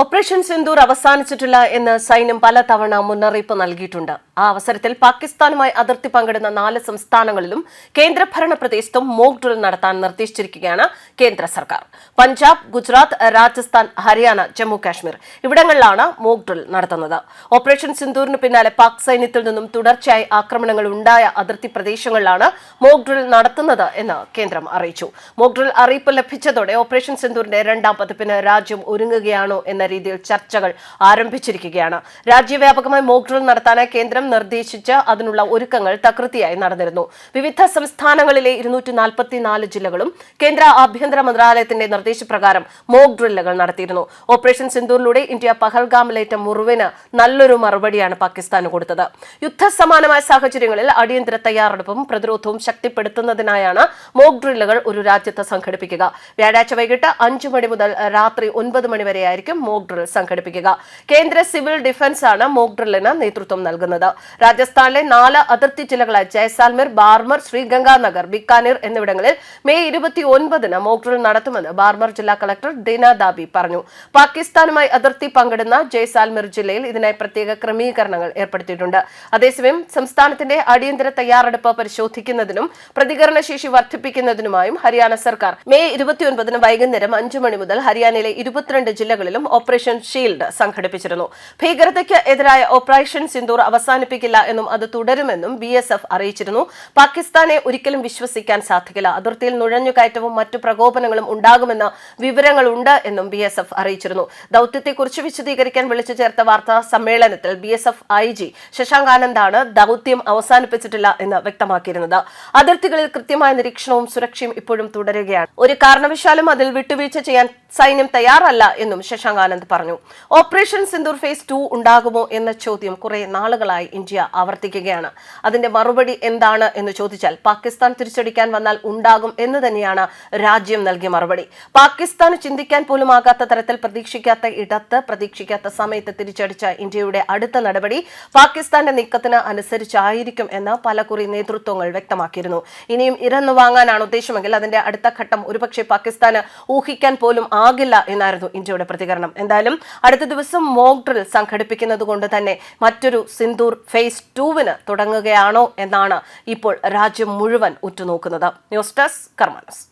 Operation Sindoor അവസാനിച്ചിട്ടില്ല എന്ന് സൈന്യം പലതവണ മുന്നറിയിപ്പ് നൽകിയിട്ടുണ്ട്. ആ അവസരത്തിൽ പാകിസ്ഥാനുമായി അതിർത്തി പങ്കിടുന്ന നാല് സംസ്ഥാനങ്ങളിലും കേന്ദ്രഭരണ പ്രദേശത്തും മോക്ക് ഡ്രിൽ നടത്താൻ നിർദ്ദേശിച്ചിരിക്കുകയാണ് കേന്ദ്ര സർക്കാർ. പഞ്ചാബ് ഗുജറാത്ത് രാജസ്ഥാൻ ഹരിയാന ജമ്മു കാശ്മീർ ഇവിടങ്ങളിലാണ് മോക്ക് ഡ്രിൽ നടത്തുന്നത്. ഓപ്പറേഷൻ സിന്ദൂറിന് പിന്നാലെ പാക് സൈന്യത്തിൽ നിന്നും തുടർച്ചയായി ആക്രമണങ്ങൾ ഉണ്ടായ അതിർത്തി പ്രദേശങ്ങളിലാണ് മോക്ക് ഡ്രിൽ നടത്തുന്നത് എന്ന് കേന്ദ്രം അറിയിച്ചു. മോക്ക് ഡ്രിൽ അറിയിപ്പ് ലഭിച്ചതോടെ ഓപ്പറേഷൻ സിന്ദൂറിന്റെ രണ്ടാം പതിപ്പിന് രാജ്യം ഒരുങ്ങുകയാണോ എന്ന രീതിയിൽ ചർച്ചകൾ ആരംഭിച്ചിരിക്കുകയാണ്. രാജ്യവ്യാപകമായി മോക്ക് ഡ്രിൽ നടത്താനായി കേന്ദ്രം നിർദ്ദേശിച്ച് അതിനുള്ള ഒരുക്കങ്ങൾ തകൃതിയായി നടന്നിരുന്നു. വിവിധ സംസ്ഥാനങ്ങളിലെ ഇരുന്നൂറ്റി നാൽപ്പത്തിനാല് ജില്ലകളും കേന്ദ്ര ആഭ്യന്തര മന്ത്രാലയത്തിന്റെ നിർദ്ദേശപ്രകാരം മോക്ക് ഡ്രില്ലുകൾ നടത്തിയിരുന്നു. ഓപ്പറേഷൻ സിന്ദൂറിലൂടെ ഇന്ത്യ പഹൽഗാമിലേറ്റ മുറിവിന് നല്ലൊരു മറുപടിയാണ് പാകിസ്ഥാന് കൊടുത്തത്. യുദ്ധസമാനമായ സാഹചര്യങ്ങളിൽ അടിയന്തര തയ്യാറെടുപ്പും പ്രതിരോധവും ശക്തിപ്പെടുത്തുന്നതിനായാണ് മോക്ക് ഡ്രില്ലുകൾ ഒരു രാജ്യത്ത് സംഘടിപ്പിക്കുക. വ്യാഴാഴ്ച വൈകിട്ട് അഞ്ചു മണി മുതൽ രാത്രി ഒൻപത് മണി വരെയായിരിക്കും മോക്ക് ഡ്രിൽ സംഘടിപ്പിക്കുക. കേന്ദ്ര സിവിൽ ഡിഫൻസ് ആണ് മോക്ക് ഡ്രില്ലിന് നേതൃത്വം നൽകുന്നത്. രാജസ്ഥാനിലെ നാല് അതിർത്തി ജില്ലകളായ ജയ്സാൽമീർ ബാർമർ ശ്രീഗംഗാനഗർ ബിക്കാനീർ എന്നിവിടങ്ങളിൽ മെയ് ഇരുപത്തി ഒൻപതിന് മോക്ക് ഡ്രിൽ നടത്തുമെന്ന് ബാർമർ ജില്ലാ കളക്ടർ ദിന ദാബി പറഞ്ഞു. പാകിസ്ഥാനുമായി അതിർത്തി പങ്കിടുന്ന ജയ്സാൽമീർ ജില്ലയിൽ ഇതിനായി പ്രത്യേക ക്രമീകരണങ്ങൾ ഏർപ്പെടുത്തിയിട്ടുണ്ട്. അതേസമയം സംസ്ഥാനത്തിന്റെ അടിയന്തര തയ്യാറെടുപ്പ് പരിശോധിക്കുന്നതിനും പ്രതികരണശേഷി വർദ്ധിപ്പിക്കുന്നതിനുമായും ഹരിയാന സർക്കാർ മെയ് ഇരുപത്തിയൊൻപതിന് വൈകുന്നേരം അഞ്ചു മണി മുതൽ ഹരിയാനയിലെ ഇരുപത്തിരണ്ട് ജില്ലകളിലും ഓപ്പറേഷൻ ഷീൽഡ് സംഘടിപ്പിച്ചിരുന്നു. ഭീകരതയ്ക്ക് എതിരായ ഓപ്പറേഷൻ സിന്ദൂർ അവസാനിപ്പിക്കില്ല എന്നും അത് തുടരുമെന്നും ബി എസ് എഫ് അറിയിച്ചിരുന്നു. പാകിസ്ഥാനെ ഒരിക്കലും വിശ്വസിക്കാൻ സാധിക്കില്ല. അതിർത്തിയിൽ നുഴഞ്ഞുകയറ്റവും മറ്റു പ്രകോപനങ്ങളും ഉണ്ടാകുമെന്ന വിവരങ്ങളുണ്ട് എന്നും ബി എസ് എഫ് അറിയിച്ചിരുന്നു. ദൌത്യത്തെക്കുറിച്ച് വിശദീകരിക്കാൻ വിളിച്ചു ചേർത്ത വാർത്താ സമ്മേളനത്തിൽ B S F I G Shashank ആനന്ദാണ് ദൌത്യം അവസാനിപ്പിച്ചിട്ടില്ല എന്ന് വ്യക്തമാക്കിയിരുന്നത്. അതിർത്തികളിൽ കൃത്യമായ നിരീക്ഷണവും സുരക്ഷയും ഇപ്പോഴും തുടരുകയാണ്. ഒരു കാരണവശാലും അതിൽ വിട്ടുവീഴ്ച ചെയ്യാൻ സൈന്യം തയ്യാറല്ല എന്നും ശശാങ്ക് ആനന്ദ് പറഞ്ഞു. ഓപ്പറേഷൻ സിന്ദൂർ ഫേസ് ടു ഉണ്ടാകുമോ എന്ന ചോദ്യം കുറെ നാളുകളായി ഇന്ത്യ ആവർത്തിക്കുകയാണ്. അതിന്റെ മറുപടി എന്താണ് എന്ന് ചോദിച്ചാൽ പാകിസ്ഥാൻ തിരിച്ചടിക്കാൻ വന്നാൽ ഉണ്ടാകും എന്ന് തന്നെയാണ് രാജ്യം നൽകിയ മറുപടി. പാകിസ്ഥാൻ ചിന്തിക്കാൻ പോലും ആകാത്ത തരത്തിൽ പ്രതീക്ഷിക്കാത്ത ഇടത്ത് പ്രതീക്ഷിക്കാത്ത സമയത്ത് തിരിച്ചടിച്ച ഇന്ത്യയുടെ അടുത്ത നടപടി പാകിസ്ഥാന്റെ നീക്കത്തിന് അനുസരിച്ചായിരിക്കും എന്ന് പലകുറി നേതൃത്വങ്ങൾ വ്യക്തമാക്കിയിരുന്നു. ഇനിയും ഇരന്നു വാങ്ങാനാണ് ഉദ്ദേശമെങ്കിൽ അതിന്റെ അടുത്ത ഘട്ടം ഒരുപക്ഷെ പാകിസ്ഥാന് ഊഹിക്കാൻ പോലും ആകില്ല എന്നായിരുന്നു ഇന്ത്യയുടെ പ്രതികരണം. എന്തായാലും അടുത്ത ദിവസം മോക് ഡ്രിൽ സംഘടിപ്പിക്കുന്നത് കൊണ്ട് തന്നെ മറ്റൊരു സിന്ദൂർ ഫേസ് ടൂവിന് തുടങ്ങുകയാണോ എന്നാണ് ഇപ്പോൾ രാജ്യം മുഴുവൻ ഉറ്റുനോക്കുന്നത്. News desk കർമാനസ്.